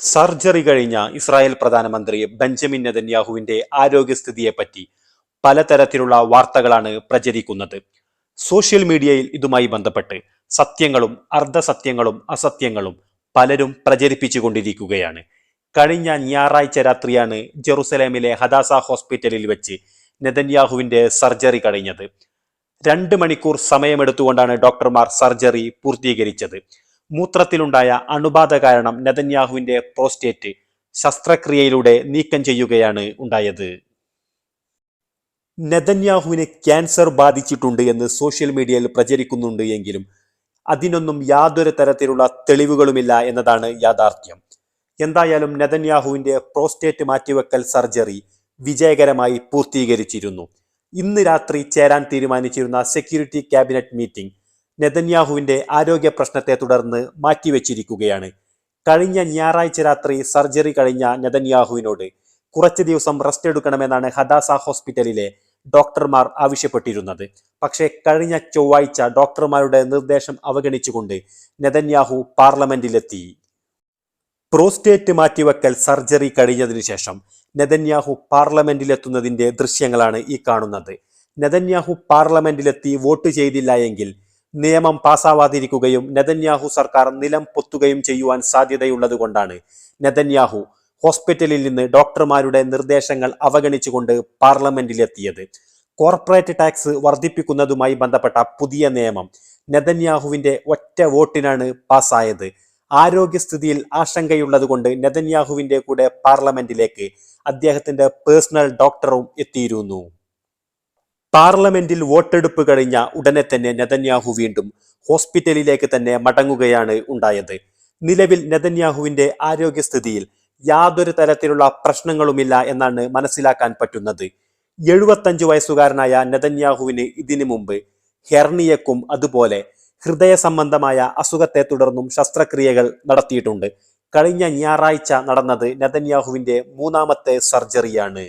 Surgery കഴിഞ്ഞ Israel പ്രധാനമന്ത്രി Benjamin നെതന്യാഹുവിന്റെ ആരോഗ്യസ്ഥിതിയെപ്പറ്റി പലതരത്തിലുള്ള വാർത്തകളാണ് പ്രചരിക്കുന്നത്. സോഷ്യൽ മീഡിയയിൽ ഇതുമായി ബന്ധപ്പെട്ട് സത്യങ്ങളും അർദ്ധസത്യങ്ങളും അസത്യങ്ങളും പലരും പ്രചരിപ്പിച്ചുകൊണ്ടിരിക്കുകയാണ്. കഴിഞ്ഞ ഞായറാഴ്ച രാത്രിയാണ് ജെറുസലേമിലെ ഹദാസ ഹോസ്പിറ്റലിൽ വെച്ച് നെതന്യാഹുവിന്റെ സർജറി കഴിഞ്ഞത്. രണ്ട് മണിക്കൂർ സമയമെടുത്തുകൊണ്ടാണ് ഡോക്ടർമാർ സർജറി പൂർത്തീകരിച്ചത്. മൂത്രത്തിലുണ്ടായ അണുബാധ കാരണം നെതന്യാഹുവിന്റെ പ്രോസ്റ്റേറ്റ് ശസ്ത്രക്രിയയിലൂടെ നീക്കം ചെയ്യുകയാണ് ഉണ്ടായത്. നെതന്യാഹുവിന് ക്യാൻസർ ബാധിച്ചിട്ടുണ്ട് എന്ന് സോഷ്യൽ മീഡിയയിൽ പ്രചരിക്കുന്നുണ്ട് എങ്കിലും അതിനൊന്നും യാതൊരു തരത്തിലുള്ള തെളിവുകളുമില്ല എന്നതാണ് യാഥാർത്ഥ്യം. എന്തായാലും നെതന്യാഹുവിന്റെ പ്രോസ്റ്റേറ്റ് മാറ്റിവെക്കൽ സർജറി വിജയകരമായി പൂർത്തീകരിച്ചിരുന്നു. ഇന്ന് രാത്രി ചേരാൻ തീരുമാനിച്ചിരുന്ന സെക്യൂരിറ്റി ക്യാബിനറ്റ് മീറ്റിംഗ് നെതന്യാഹുവിന്റെ ആരോഗ്യ പ്രശ്നത്തെ തുടർന്ന് മാറ്റിവെച്ചിരിക്കുകയാണ്. കഴിഞ്ഞ ഞായറാഴ്ച രാത്രി സർജറി കഴിഞ്ഞ നെതന്യാഹുവിനോട് കുറച്ച് ദിവസം റെസ്റ്റ് എടുക്കണമെന്നാണ് ഹദാസ ഹോസ്പിറ്റലിലെ ഡോക്ടർമാർ ആവശ്യപ്പെട്ടിരുന്നത്. പക്ഷേ കഴിഞ്ഞ ചൊവ്വാഴ്ച ഡോക്ടർമാരുടെ നിർദ്ദേശം അവഗണിച്ചുകൊണ്ട് നെതന്യാഹു പാർലമെന്റിലെത്തി. പ്രോസ്റ്റേറ്റ് മാറ്റിവെക്കൽ സർജറി കഴിഞ്ഞതിനു ശേഷം നെതന്യാഹു പാർലമെന്റിലെത്തുന്നതിന്റെ ദൃശ്യങ്ങളാണ് ഈ കാണുന്നത്. നെതന്യാഹു പാർലമെന്റിലെത്തി വോട്ട് ചെയ്തില്ല എങ്കിൽ നിയമം പാസാവാതിരിക്കുകയും നെതന്യാഹു സർക്കാർ നിലം പൊത്തുകയും ചെയ്യുവാൻ സാധ്യതയുള്ളതുകൊണ്ടാണ്. നെതന്യാഹു ഹോസ്പിറ്റലിൽ നിന്ന് ഡോക്ടർമാരുടെ നിർദ്ദേശങ്ങൾ അവഗണിച്ചുകൊണ്ട് പാർലമെന്റിലെത്തിയത്. കോർപ്പറേറ്റ് ടാക്സ് വർദ്ധിപ്പിക്കുന്നതുമായി ബന്ധപ്പെട്ട പുതിയ നിയമം നെതന്യാഹുവിന്റെ ഒറ്റ വോട്ടിനാണ് പാസ്സായത് ആരോഗ്യസ്ഥിതിയിൽ ആശങ്കയുള്ളതുകൊണ്ട് നെതന്യാഹുവിന്റെ കൂടെ പാർലമെന്റിലേക്ക് അദ്ദേഹത്തിന്റെ പേഴ്സണൽ ഡോക്ടറും എത്തിയിരുന്നു. പാർലമെന്റിൽ വോട്ടെടുപ്പ് കഴിഞ്ഞ ഉടനെ തന്നെ നെതന്യാഹു വീണ്ടും ഹോസ്പിറ്റലിലേക്ക് തന്നെ മടങ്ങുകയാണ് ഉണ്ടായത്. നിലവിൽ നെതന്യാഹുവിന്റെ ആരോഗ്യസ്ഥിതിയിൽ യാതൊരു തരത്തിലുള്ള പ്രശ്നങ്ങളുമില്ല എന്നാണ് മനസ്സിലാക്കാൻ പറ്റുന്നത്. എഴുപത്തഞ്ചു വയസ്സുകാരനായ നെതന്യാഹുവിന് ഇതിനു മുമ്പ് ഹെർണിയക്കും അതുപോലെ ഹൃദയ സംബന്ധമായ അസുഖത്തെ തുടർന്നും ശസ്ത്രക്രിയകൾ നടത്തിയിട്ടുണ്ട്. കഴിഞ്ഞ ഞായറാഴ്ച നടന്നത് നെതന്യാഹുവിന്റെ മൂന്നാമത്തെ സർജറിയാണ്.